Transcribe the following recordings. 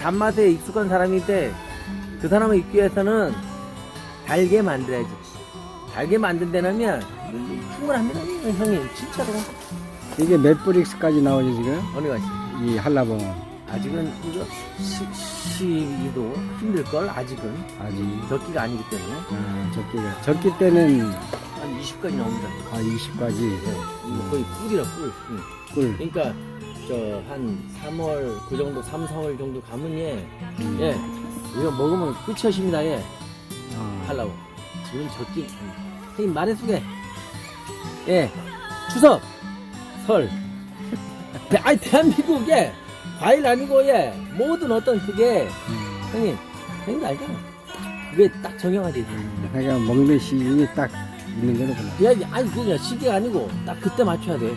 단맛에 익숙한 사람인데 그 사람을 잊기 위해서는 달게 만들어야지. 달게 만든다면 충분합니다. 형님 진짜로 이게 몇 브릭스까지 나오죠 지금? 어느 가시. 이 한라봉은 아직은 이거 시, 시기도 힘들 걸 아직은 아직 적기가 아니기 때문에 아, 적기가 적기 때는 한 20까지 나옵니다. 아 20까지 네, 이거 거의 꿀이라 꿀. 응. 꿀. 그러니까 저 한 3월 그 정도 3, 4월 정도 가면 예, 음. 예 이거 먹으면 끝이십니다 예 아, 하려고. 지금 적기 형님 말해 소개 예. 추석. 설. 대- 아니 대한민국에 과일 아니고 예. 모든 어떤 그게 음. 형님 형님 알잖아. 그게 딱 정형화 돼 있어 그러니까 먹는 시즌이 딱 있는 거구나. 야, 아니 그게 시기가 아니고 딱 그때 맞춰야 돼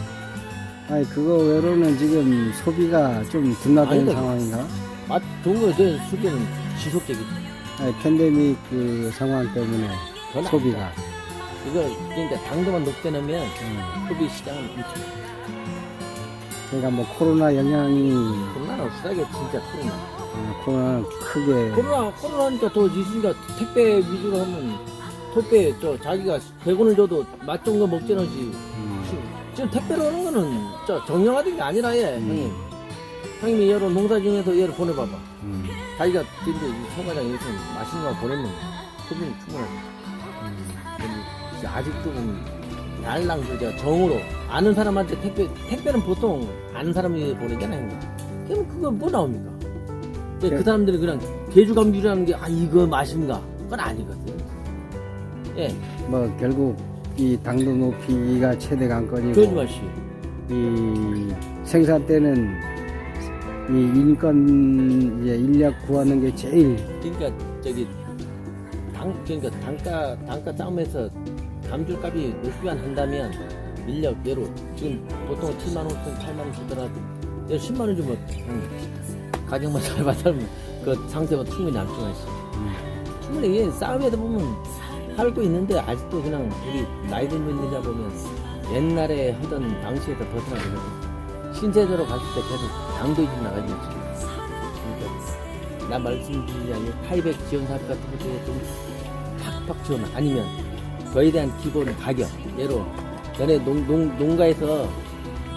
아니 그거 외로는 지금 소비가 좀 아니다. 상황인가? 맛 좋은 거는 수기는 지속적이지 아니 팬데믹 그 상황 때문에 그건 소비가. 이거 그러니까 당도만 높게 넣으면 음. 소비 시장은 엄청 그러니까 뭐 코로나 영향이 코로나는 없으게 진짜 코로나 어, 코로나 크게 코로나 코로나니까 더 있으니까 택배 위주로 하면 택배 저 자기가 100원을 줘도 맛 좋은 거 먹자는지 음, 지금 택배로 오는 거는 저 정형화된 게 아니라 얘 음. 형님 형님이 얘로 농사 중에서 얘를 보내봐봐 음, 자기가 근데 이 청과장 여기서 맛있는 거 보내면 소비는 충분하지 음. 근데 이제 아직도 날랑 그저 정으로 아는 사람한테 택배 택배는 보통 아는 사람이 보내잖아요. 그럼 그거 뭐 나옵니까? 근데 그 그- 사람들이 그냥 개주감귤이라는 게 아 이거 맛인가? 그건 아니거든. 예, 뭐 결국 이 당도 높이가 최대 관건이고 마시. 이 생산 때는 이 인건 이제 인력 구하는 게 제일 그러니까 저기 당 그러니까 단가 단가 싸움에서 감귤값이 높이만 한다면 인력 예로 지금 보통 7만 5천 8만 원 주더라도 예로 10만 원 주면 음, 가격만 잘 받으면 그 상태가 충분히 남지가 있어. 음, 충분히 이게 싸움에도 보면 살고 있는데 아직도 그냥 우리 나이 든 분들이다 보면 옛날에 하던 당시에서 벗어나거든. 신세대로 갔을 때 계속 당도이 좀 나가지. 그러니까 나 말씀드리자면 하이백 지원 사업 같은 것도 좀 팍팍 지원 아니면 그에 대한 기본 가격 예로 전에 농, 농, 농가에서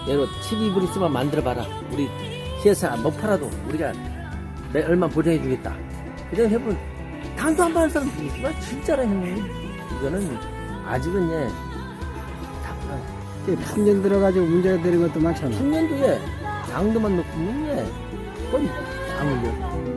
예로 12브리스만 만들어봐라 우리 시에서 못 팔아도 우리가 내 얼마 보장해 주겠다 그냥 해보면 당도 안 받을 사람 누구야 진짜라 형님. 이거는 아직은 예. 풍년 들어가지고 문제가 되는 것도 많잖아. 청년도에 당도만 놓고 예. 다 물려